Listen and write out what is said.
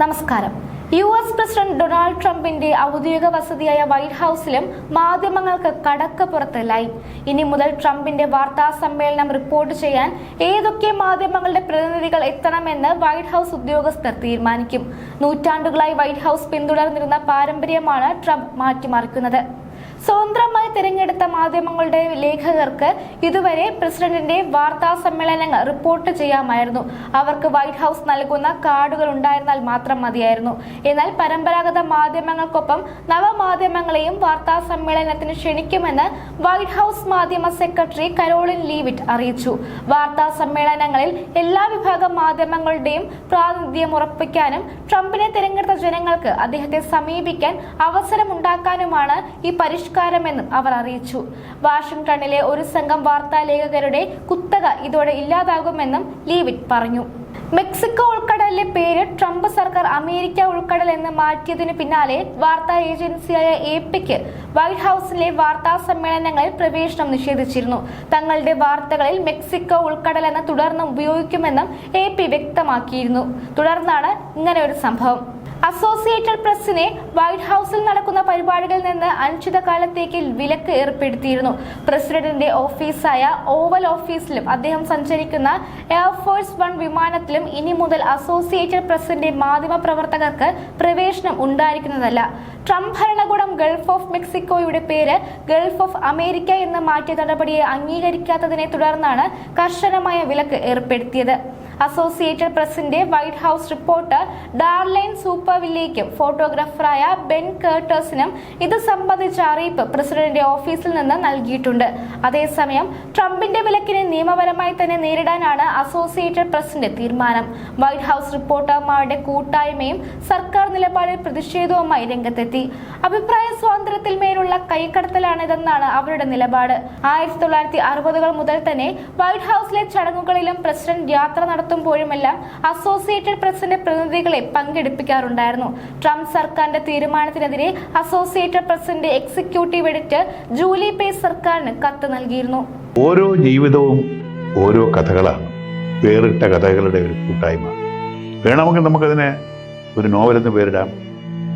നമസ്കാരം. U S president Donald ട്രംപിന്റെ ഔദ്യോഗിക വസതിയായ വൈറ്റ് ഹൌസിലും മാധ്യമങ്ങൾക്ക് കടക്കപ്പുറത്ത് ലൈവ് ഇനി മുതൽ ട്രംപിന്റെ വാർത്താ സമ്മേളനം റിപ്പോർട്ട് ചെയ്യാൻ ഏതൊക്കെ മാധ്യമങ്ങളുടെ പ്രതിനിധികൾ എത്തണമെന്ന് വൈറ്റ് ഹൌസ് ഉദ്യോഗസ്ഥർ തീരുമാനിക്കും. നൂറ്റാണ്ടുകളായി വൈറ്റ് ഹൌസ് പിന്തുടർന്നിരുന്ന പാരമ്പര്യമാണ് ട്രംപ് മാറ്റിമറിക്കുന്നത്. സ്വതന്ത്രമായി തിരഞ്ഞെടുത്ത മാധ്യമങ്ങളുടെ ലേഖകർക്ക് ഇതുവരെ പ്രസിഡന്റിന്റെ വാർത്താ സമ്മേളനങ്ങൾ റിപ്പോർട്ട് ചെയ്യാമായിരുന്നു. അവർക്ക് വൈറ്റ് ഹൌസ് നൽകുന്ന കാർഡുകൾ ഉണ്ടായിരുന്നാൽ മാത്രം മതിയായിരുന്നു. എന്നാൽ പരമ്പരാഗത മാധ്യമങ്ങൾക്കൊപ്പം നവമാധ്യമങ്ങളെയും വാർത്താ സമ്മേളനത്തിന് ക്ഷണിക്കുമെന്ന് വൈറ്റ് ഹൌസ് മാധ്യമ സെക്രട്ടറി കരോളിൻ ലീവിറ്റ് അറിയിച്ചു. വാർത്താ സമ്മേളനങ്ങളിൽ എല്ലാ വിഭാഗം മാധ്യമങ്ങളുടെയും പ്രാതിനിധ്യം ഉറപ്പിക്കാനും ട്രംപിനെ തിരഞ്ഞെടുത്ത ജനങ്ങൾക്ക് അദ്ദേഹത്തെ സമീപിക്കാൻ അവസരമുണ്ടാക്കാനുമാണ് ഈ പരിഷ്കാരമെന്നും അവർ അറിയിച്ചു. വാഷിംഗ്ടണിലെ ഒരു സംഘം വാർത്താലേഖകരുടെ കുത്തക ഇതോടെ ഇല്ലാതാകുമെന്നും ലീവിറ്റ് പറഞ്ഞു. മെക്സിക്കോ ഉൾക്കടലിലെ പേര് ട്രംപ് സർക്കാർ അമേരിക്ക ഉൾക്കടൽ എന്ന് മാറ്റിയതിനു പിന്നാലെ വാർത്താ ഏജൻസിയായ എപിക്ക് വൈറ്റ് ഹൌസിലെ വാർത്താ സമ്മേളനങ്ങളിൽ പ്രവേശനം നിഷേധിച്ചിരുന്നു. തങ്ങളുടെ വാർത്തകളിൽ മെക്സിക്കോ ഉൾക്കടൽ എന്ന് തുടർന്നും ഉപയോഗിക്കുമെന്നും എ വ്യക്തമാക്കിയിരുന്നു. തുടർന്നാണ് ഇങ്ങനെ ഒരു സംഭവം. അസോസിയേറ്റഡ് പ്രസിനെ വൈറ്റ് ഹൗസിൽ നടക്കുന്ന പരിപാടികളിൽ നിന്ന് അനിശ്ചിതകാലത്തേക്ക് വിലക്ക് ഏർപ്പെടുത്തിയിരുന്നു. പ്രസിഡന്റിന്റെ ഓഫീസായ ഓവൽ ഓഫീസിലും അദ്ദേഹം സഞ്ചരിക്കുന്ന എയർഫോഴ്സ് വൺ വിമാനത്തിലും ഇനി മുതൽ അസോസിയേറ്റഡ് പ്രസിന്റെ മാധ്യമ പ്രവർത്തകർക്ക് പ്രവേശനം ഉണ്ടായിരിക്കുന്നതല്ല. ട്രംപ് ഭരണകൂടം ഗൾഫ് ഓഫ് മെക്സിക്കോയുടെ പേര് ഗൾഫ് ഓഫ് അമേരിക്ക എന്ന് മാറ്റിയ നടപടിയെ അംഗീകരിക്കാത്തതിനെ തുടർന്നാണ് കർശനമായ വിലക്ക് ഏർപ്പെടുത്തിയത്. അസോസിയേറ്റഡ് പ്രസിന്റെ വൈറ്റ് ഹൗസ് റിപ്പോർട്ടർ ഡാർലൈൻ സൂപ്പർവില്ലേക്കും ഫോട്ടോഗ്രാഫറായ ബെൻ കേർട്ടേഴ്സിനും ഇത് സംബന്ധിച്ച അറിയിപ്പ് പ്രസിഡന്റിന്റെ ഓഫീസിൽ നിന്ന് നൽകിയിട്ടുണ്ട്. അതേസമയം ട്രംപിന്റെ വിലക്കിനെ നിയമപരമായി തന്നെ നേരിടാനാണ് അസോസിയേറ്റഡ് പ്രസിന്റെ തീരുമാനം. വൈറ്റ് ഹൗസ് റിപ്പോർട്ടർമാരുടെ കൂട്ടായ്മയും സർക്കാർ നിലപാടിൽ പ്രതിഷേധവുമായി രംഗത്തെത്തി അഭിപ്രായ സ്വാതന്ത്ര്യത്തിൽ മേലുള്ള കൈക്കടത്തലാണിതെന്നാണ് അവരുടെ നിലപാട്. ആയിരത്തി തൊള്ളായിരത്തി അറുപതുകൾ മുതൽ തന്നെ വൈറ്റ് ഹൌസിലെ ചടങ്ങുകളിലും പ്രസിഡന്റ് യാത്ര നടത്തുമ്പോഴുമെല്ലാം അസോസിയേറ്റഡ് പ്രസിന്റെ പ്രതിനിധികളെ പങ്കെടുപ്പിക്കാറുണ്ടായിരുന്നു. ട്രംപ് സർക്കാരിന്റെ തീരുമാനത്തിനെതിരെ അസോസിയേറ്റഡ് പ്രസിന്റെ എക്സിക്യൂട്ടീവ് എഡിറ്റർ ജൂലി പേ സർക്കാരിന് കത്ത് നൽകിയിരുന്നു. ഓരോ ജീവിതവും ഓരോ കഥകളാണ്. വേറിട്ട കഥകളുടെ ഒരു കൂട്ടായ്മ. വേണമെങ്കിൽ നമുക്കതിനെ ഒരു നോവലെന്ന് പേരിടാം.